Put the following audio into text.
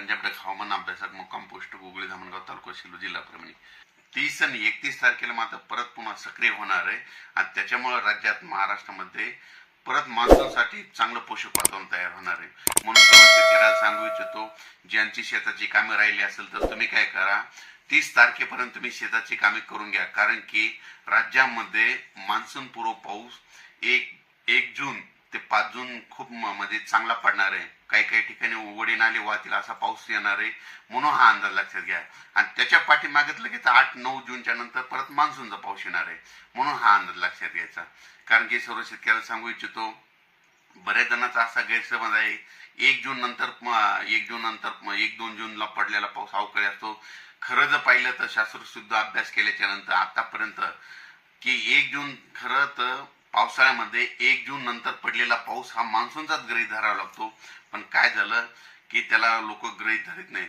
पंजाब हवामान अभ्यासक मुक्काम पोस्ट गुगळी धामणगाव तालुका शिलो जिल्हा परभणी. तीस आणि एकतीस तारखेला मात्र परत पुन्हा सक्रिय होणार आहे. आणि त्याच्यामुळे राज्यात महाराष्ट्रामध्ये परत मान्सूनसाठी चांगलं पोषक वातावरण तयार होणार आहे. म्हणून शेतकऱ्याला सांगू इच्छितो ज्यांची शेताची कामे राहिली असेल तर तुम्ही काय करा तीस तारखेपर्यंत तुम्ही शेताची कामे करून घ्या. कारण की राज्यामध्ये मान्सून पूर्व पाऊस एक एक जून ते पाच जून खूप म्हणजे चांगला पडणार आहे. काही काही ठिकाणी उघडे नाले वाहतील असा पाऊस येणार आहे म्हणून हा अंदाज लक्षात घ्या. आणि त्याच्या पाठीमागत लगेच आठ नऊ जूनच्या नंतर परत मान्सूनचा पाऊस येणार आहे म्हणून हा अंदाज लक्षात घ्यायचा. कारण की सर्व शेतकऱ्याला सांगू इच्छितो बऱ्याच जणांचा असा गैरसमज आहे एक जून नंतर एक जून नंतर एक दोन जूनला पडलेला पाऊस अवकाळी असतो. खरं जर पाहिलं तर शास्त्रशुद्ध अभ्यास केल्याच्यानंतर आतापर्यंत की एक जून खरं तर पावसाळ्यामध्ये एक जून नंतर पडलेला पाऊस हा मान्सूनचाच गृहित धरावा लागतो. पण काय झालं की त्याला लोक गृहित धरत नाही